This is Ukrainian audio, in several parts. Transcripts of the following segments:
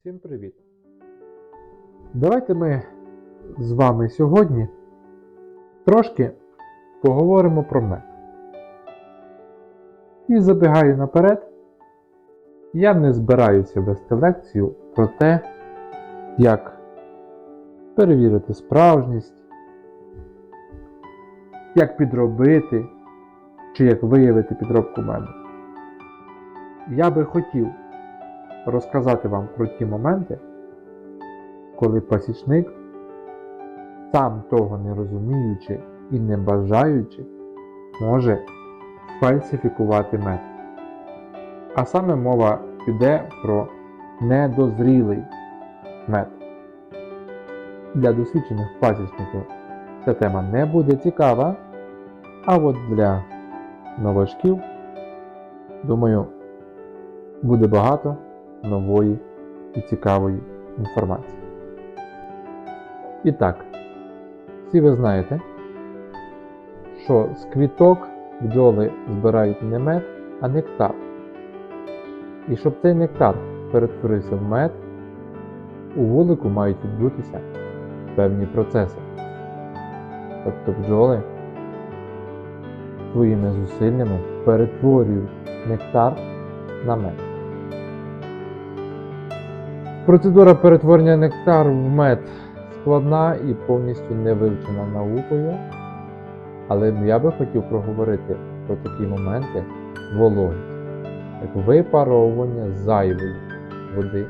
Всім привіт! Давайте ми з вами сьогодні трошки поговоримо про мед. І забігаю наперед, я не збираюся вести лекцію про те, як перевірити справжність, як підробити чи як виявити підробку меду. Я би хотів розказати вам про ті моменти, коли пасічник, сам того не розуміючи і не бажаючи, може фальсифікувати мед. А саме мова піде про недозрілий мед. Для досвідчених пасічників ця тема не буде цікава, а от для новачків, думаю, буде багато нової і цікавої інформації. І так, всі ви знаєте, що з квіток бджоли збирають не мед, а нектар. І щоб цей нектар перетворився в мед, у вулику мають відбутися певні процеси. Тобто бджоли своїми зусиллями перетворюють нектар на мед. Процедура перетворення нектару в мед складна і повністю не вивчена наукою, але я би хотів проговорити про такі моменти вологість, як випаровування зайвої води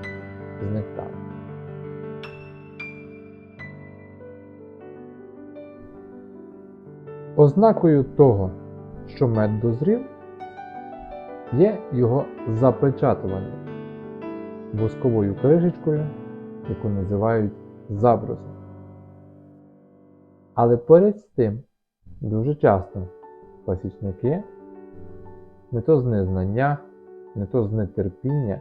з нектару. Ознакою того, що мед дозрів, є його запечатування восковою кришечкою, яку називають забросом. Але поряд з тим, дуже часто пасічники не то з незнання, не то з нетерпіння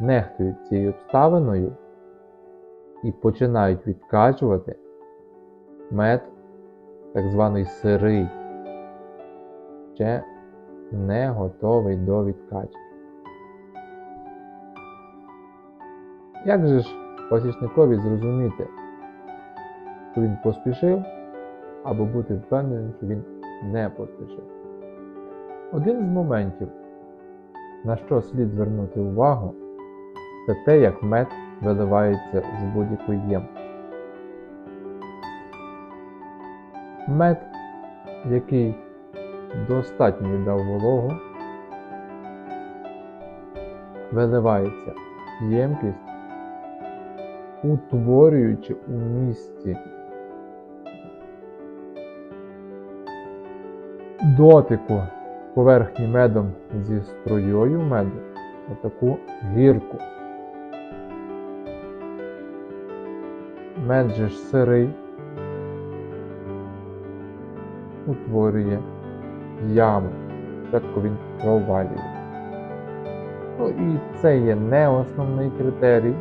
нехтують цією обставиною і починають відкачувати мед, так званий сирий, ще не готовий до відкачки. Як же ж пасічникові зрозуміти, що він поспішив, або бути впевненим, що він не поспішив? Один з моментів, на що слід звернути увагу, це те, як мед виливається з будь-якої ємності. Мед, який достатньо віддав вологу, виливається в ємкість, утворюючи у місці дотику поверхні медом зі струєю меду отаку гірку. Мед же ж сирий утворює яму, спочатку він провалює. Ну і це є не основний критерій,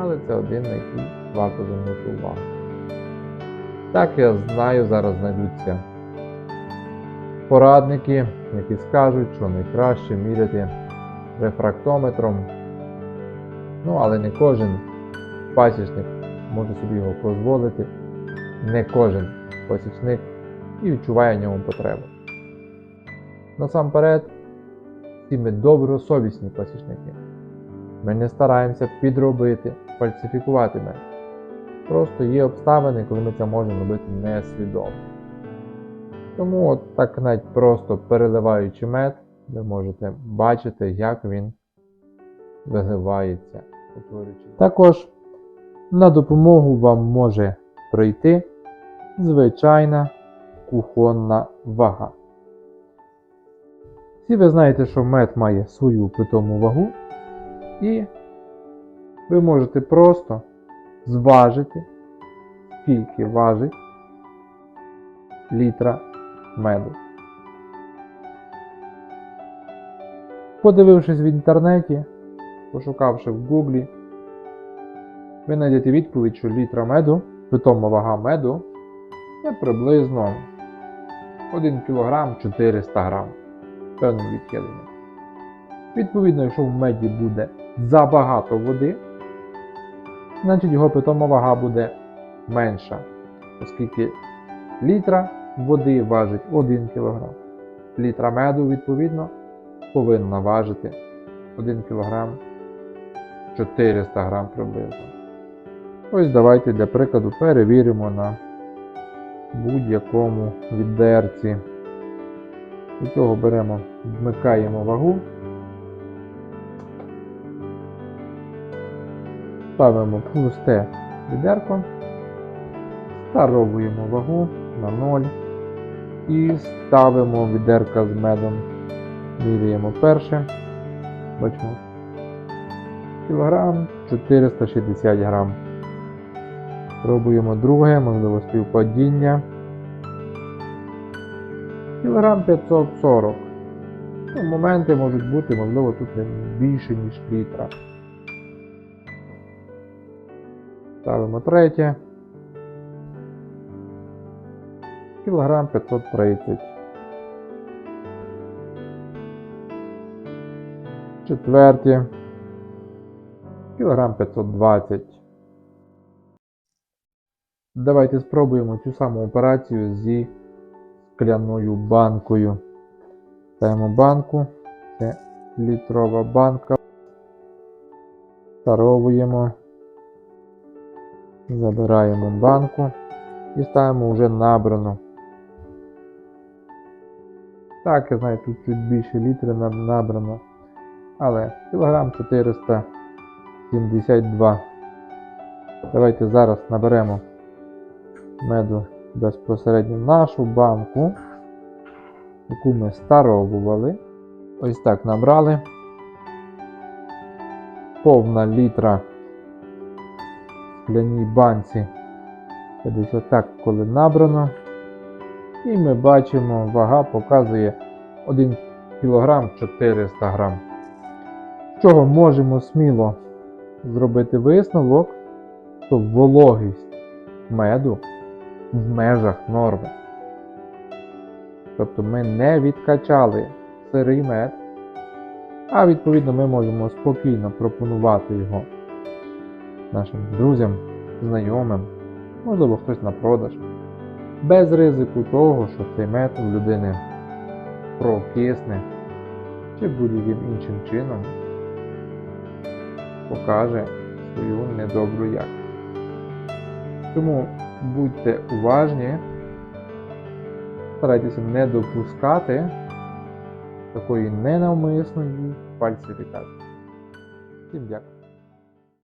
але це один, на який варто звернути увагу. Так я знаю, зараз знайдуться порадники, які скажуть, що найкраще міряти рефрактометром. Ну, але не кожен пасічник може собі його дозволити, не кожен пасічник і відчуває в ньому потребу. Насамперед, всі ми добросовісні пасічники. Ми не стараємося підробити, фальсифікувати мед. Просто є обставини, коли ми це можемо робити несвідомо. Тому от так навіть просто переливаючи мед, ви можете бачити, як він виливається. Також на допомогу вам може прийти звичайна кухонна вага. Всі ви знаєте, що мед має свою питому вагу, і ви можете просто зважити, скільки важить літра меду. Подивившись в інтернеті, пошукавши в Гуглі, ви знайдете відповідь, що літра меду, питома вага меду, це приблизно 1 кг 400 г певним відхиленням. Відповідно, якщо в меді буде забагато води, значить його питома вага буде менша, оскільки літра води важить 1 кг. Літра меду, відповідно, повинна важити 1 кг 400 г приблизно. Ось давайте для прикладу перевіримо на будь-якому відерці. Для цього беремо, вмикаємо вагу, ставимо пусте відерко, старовуємо вагу на 0 і ставимо відерка з медом. Міряємо перше, бачимо, кілограм 460 грам. Пробуємо друге, можливо, співпадіння. Кілограм 540. Ну, моменти можуть бути, можливо, тут не більше, ніж літра. Ставимо третє. Кілограм 530. Четверте. Кілограм 520. Давайте спробуємо цю саму операцію зі скляною банкою. Ставимо банку. Це літрова банка. Таровуємо. Забираємо банку і ставимо вже набрану. Так, я знаю, тут чуть більше літри набрано. Але кілограм 472. Давайте зараз наберемо меду безпосередньо в нашу банку, яку ми старовували. Ось так набрали. Повна літра скляній банці. Це Десь отак, коли набрано. І ми бачимо, вага показує 1 кг 400 г. З чого можемо сміло зробити висновок, що вологість меду в межах норми. Тобто ми не відкачали сирий мед, а відповідно ми можемо спокійно пропонувати його нашим друзям, знайомим, можливо, хтось на продаж, без ризику того, що цей у людини прокисне чи будь-яким іншим чином покаже свою недобру якість. Тому будьте уважні, старайтеся не допускати такої ненавмисної фальсифікації. Всім дякую.